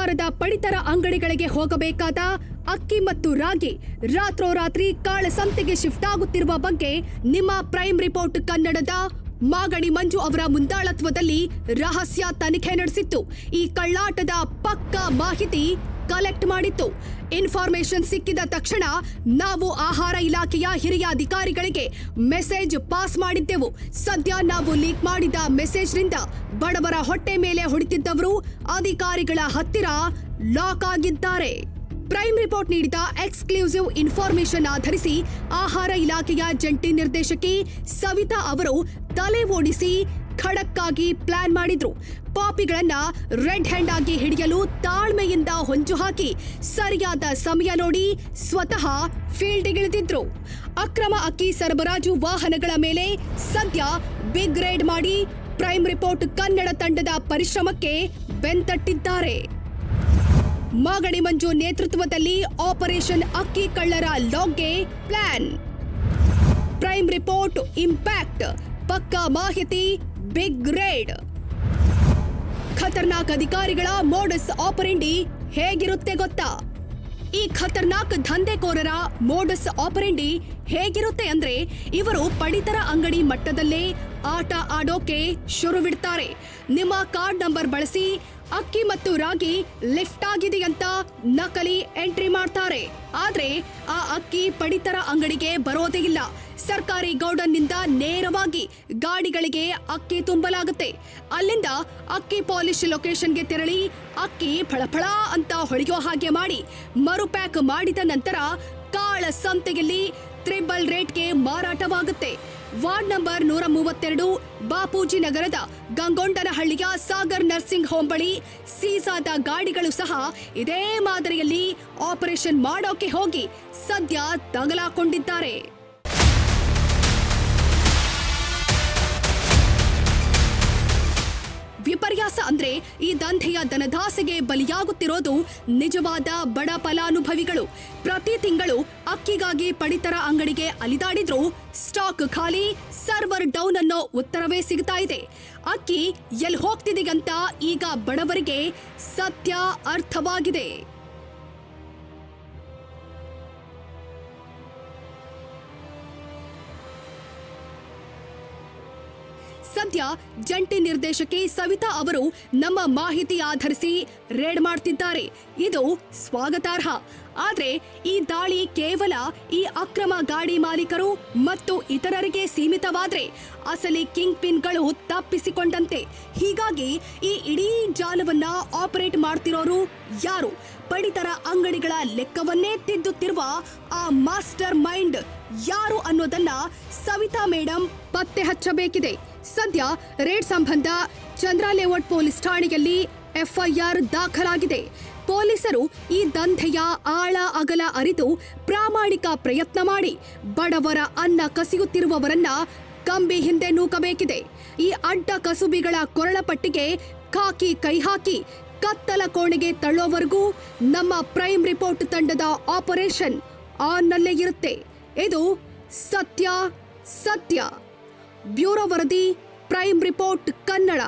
ಕಾರವಾರದ ಪಡಿತರ ಅಂಗಡಿಗಳಿಗೆ ಹೋಗಬೇಕಾದ ಅಕ್ಕಿ ಮತ್ತು ರಾಗಿ ರಾತ್ರೋರಾತ್ರಿ ಕಾಳಸಂತೆಗೆ ಶಿಫ್ಟ್ ಆಗುತ್ತಿರುವ ಬಗ್ಗೆ ನಿಮ್ಮ ಪ್ರೈಮ್ ರಿಪೋರ್ಟ್ ಕನ್ನಡದ ಮಾಗಡಿ ಮಂಜು ಅವರ ಮುಂದಾಳತ್ವದಲ್ಲಿ ರಹಸ್ಯ ತನಿಖೆ ನಡೆಸಿತ್ತು. ಈ ಕಳ್ಳಾಟದ ಪಕ್ಕಾ ಮಾಹಿತಿ ಕಲೆಕ್ಟ್ ಮಾಡಿತ್ತು. ಇನ್ಫಾರ್ಮೇಶನ್ ಸಿಕ್ಕಿದ ತಕ್ಷಣ ನಾವು ಆಹಾರ ಇಲಾಖೆಯ ಹಿರಿಯ ಅಧಿಕಾರಿಗಳಿಗೆ ಮೆಸೇಜ್ ಪಾಸ್ ಮಾಡಿದ್ದೆವು. ಸದ್ಯ ನಾವು ಲೀಕ್ ಮಾಡಿದ ಮೆಸೇಜ್ನಿಂದ ಬಡವರ ಹೊಟ್ಟೆ ಮೇಲೆ ಹೊಡಿತಿದ್ದವರು ಅಧಿಕಾರಿಗಳ ಹತ್ತಿರ ಲಾಕ್ ಆಗಿದ್ದಾರೆ. ಪ್ರೈಮ್ ರಿಪೋರ್ಟ್ ನೀಡಿದ ಎಕ್ಸ್ಕ್ಲೂಸಿವ್ ಇನ್ಫಾರ್ಮೇಶನ್ ಆಧರಿಸಿ ಆಹಾರ ಇಲಾಖೆಯ ಜಂಟಿ ನಿರ್ದೇಶಕಿ ಸವಿತಾ ಅವರು ತಲೆ ಓಡಿಸಿ ಖಡಕ್ಕಾಗಿ ಪ್ಲಾನ್ ಮಾಡಿದ್ರು. ಪಾಪಿಗಳನ್ನ ರೆಡ್ ಹ್ಯಾಂಡ್ ಆಗಿ ಹಿಡಿಯಲು ತಾಳ್ಮೆಯಿಂದ ಹೊಂಚು ಹಾಕಿ ಸರಿಯಾದ ಸಮಯ ನೋಡಿ ಸ್ವತಃ ಫೀಲ್ಡ್ಗಿಳಿದಿದ್ರು ಅಕ್ರಮ ಅಕ್ಕಿ ಸರಬರಾಜು ವಾಹನಗಳ ಮೇಲೆ ಸದ್ಯ ಬಿಗ್ ರೇಡ್ ಮಾಡಿ ಪ್ರೈಮ್ ರಿಪೋರ್ಟ್ ಕನ್ನಡ ತಂಡದ ಪರಿಶ್ರಮಕ್ಕೆ ಬೆಂತಟ್ಟಿದ್ದಾರೆ. ಮಾಗಡಿ ಮಂಜು ನೇತೃತ್ವದಲ್ಲಿ ಆಪರೇಷನ್ ಅಕ್ಕಿ ಕಳ್ಳರ ಲಾಗ್ಗೆ ಪ್ಲಾನ್. ಪ್ರೈಮ್ ರಿಪೋರ್ಟ್ ಇಂಪ್ಯಾಕ್ಟ್, ಪಕ್ಕಾ ಮಾಹಿತಿ, ಬಿಗ್ ರೇಡ್. ಖತರ್ನಾಕ್ ಅಧಿಕಾರಿಗಳ ಮೋಡಸ್ ಆಪರೇಂಡಿ ಹೇಗಿರುತ್ತೆ ಗೊತ್ತಾ? ಈ ಖತರ್ನಾಕ್ ದಂಧೆಕೋರರ ಮೋಡಸ್ ಆಪರೆಂಡಿ ಹೇಗಿರುತ್ತೆ ಅಂದ್ರೆ ಇವರು ಪಡಿತರ ಅಂಗಡಿ ಮಟ್ಟದಲ್ಲೇ ಆಟ ಆಡೋಕೆ ಶುರುವಿಡ್ತಾರೆ ನಿಮ್ಮ ಕಾರ್ಡ್ ನಂಬರ್ ಬಳಸಿ ಅಕ್ಕಿ ಮತ್ತು ರಾಗಿ ಲಿಫ್ಟ್ ಆಗಿದೆ ಅಂತ ನಕಲಿ ಎಂಟ್ರಿ ಮಾಡ್ತಾರೆ. ಆದ್ರೆ ಆ ಅಕ್ಕಿ ಪಡಿತರ ಅಂಗಡಿಗೆ ಬರೋದೇ ಇಲ್ಲ. ಸರ್ಕಾರಿ ಗೌಡನ್ನಿಂದ ನೇರವಾಗಿ ಗಾಡಿಗಳಿಗೆ ಅಕ್ಕಿ ತುಂಬಲಾಗುತ್ತೆ. ಅಲ್ಲಿಂದ ಅಕ್ಕಿ ಪಾಲಿಶ್ ಲೊಕೇಶನ್ಗೆ ತೆರಳಿ ಅಕ್ಕಿ ಫಳಫಳ ಅಂತ ಹೊಳೆಯೋ ಹಾಗೆ ಮಾಡಿ ಮರು ಪ್ಯಾಕ್ ಮಾಡಿದ ನಂತರ ಕಾಳ ಸಂತೆಯಲ್ಲಿ ತ್ರಿಬಲ್ ರೇಟ್ಗೆ ಮಾರಾಟವಾಗುತ್ತೆ. ವಾರ್ಡ್ ನಂಬರ್ ನೂರ ಮೂವತ್ತೆರಡು ಬಾಪೂಜಿ ನಗರದ ಗಂಗೊಂಡನಹಳ್ಳಿಯ ಸಾಗರ್ ನರ್ಸಿಂಗ್ ಹೋಮ್ ಬಳಿ ಸೀಸಾದ ಗಾಡಿಗಳು ಸಹ ಇದೇ ಮಾದರಿಯಲ್ಲಿ ಆಪರೇಷನ್ ಮಾಡೋಕೆ ಹೋಗಿ ಸದ್ಯ ತಗಲಾಕೊಂಡಿದ್ದಾರೆ. ವಿಪರ್ಯಾಸ ಅಂದ್ರೆ ಈ ದಂಧೆಯ ದನದಾಸೆಗೆ ಬಲಿಯಾಗುತ್ತಿರೋದು ನಿಜವಾದ ಬಡ ಫಲಾನುಭವಿಗಳು. ಪ್ರತಿ ತಿಂಗಳು ಅಕ್ಕಿಗಾಗಿ ಪಡಿತರ ಅಂಗಡಿಗೆ ಅಲಿದಾಡಿದ್ರು ಸ್ಟಾಕ್ ಖಾಲಿ, ಸರ್ವರ್ ಡೌನ್ ಅನ್ನೋ ಉತ್ತರವೇ ಸಿಗ್ತಾ ಇದೆ. ಅಕ್ಕಿ ಎಲ್ಲಿ ಹೋಗ್ತಿದೆಯಂತ ಈಗ ಬಡವರಿಗೆ ಸತ್ಯ ಅರ್ಥವಾಗಿದೆ. ಸದ್ಯ ಜಂಟಿ ನಿರ್ದೇಶಕಿ ಸವಿತಾ ಅವರು ನಮ್ಮ ಮಾಹಿತಿ ಆಧರಿಸಿ ರೇಡ್ ಮಾಡ್ತಿದ್ದಾರೆ. ಇದು ಸ್ವಾಗತಾರ್ಹ. ಆದರೆ ಈ ದಾಳಿ ಕೇವಲ ಈ ಅಕ್ರಮ ಗಾಡಿ ಮಾಲೀಕರು ಮತ್ತು ಇತರರಿಗೆ ಸೀಮಿತವಾದ್ರೆ ಅಸಲಿ ಕಿಂಗ್ ಪಿನ್ಗಳು ತಪ್ಪಿಸಿಕೊಂಡಂತೆ. ಹೀಗಾಗಿ ಈ ಇಡೀ ಜಾಲವನ್ನ ಆಪರೇಟ್ ಮಾಡ್ತಿರೋರು ಯಾರು? ಪಡಿತರ ಅಂಗಡಿಗಳ ಲೆಕ್ಕವನ್ನೇ ತಿದ್ದುತ್ತಿರುವ ಆ ಮಾಸ್ಟರ್ ಮೈಂಡ್ ಯಾರು ಅನ್ನೋದನ್ನ ಸವಿತಾ ಮೇಡಮ್ ಪತ್ತೆ ಹಚ್ಚಬೇಕಿದೆ. ಸದ್ಯ ರೇಡ್ ಸಂಬಂಧ ಚಂದ್ರ ಲೇಔಟ್ ಪೊಲೀಸ್ ಠಾಣೆಯಲ್ಲಿ ಎಫ್ಐಆರ್ ದಾಖಲಾಗಿದೆ. ಪೊಲೀಸರು ಈ ದಂಧೆಯ ಆಳ ಅಗಲ ಅರಿತು ಪ್ರಾಮಾಣಿಕ ಪ್ರಯತ್ನ ಮಾಡಿ ಬಡವರ ಅನ್ನ ಕಸಿಯುತ್ತಿರುವವರನ್ನ ಕಂಬಿ ಹಿಂದೆ ನೂಕಬೇಕಿದೆ. ಈ ಅಡ್ಡ ಕಸುಬಿಗಳ ಕೊರಳಪಟ್ಟಿಗೆ ಖಾಕಿ ಕೈ ಹಾಕಿ ಕತ್ತಲ ಕೋಣೆಗೆ ತಳ್ಳೋವರೆಗೂ ನಮ್ಮ ಪ್ರೈಮ್ ರಿಪೋರ್ಟ್ ತಂಡದ ಆಪರೇಷನ್ ಆನ್ನಲ್ಲೇ ಇರುತ್ತೆ. ಇದು ಸತ್ಯ ಸತ್ಯ. ಬ್ಯೂರೋ ವರದಿ ಪ್ರೈಮ್ ರಿಪೋರ್ಟ್ ಕನ್ನಡ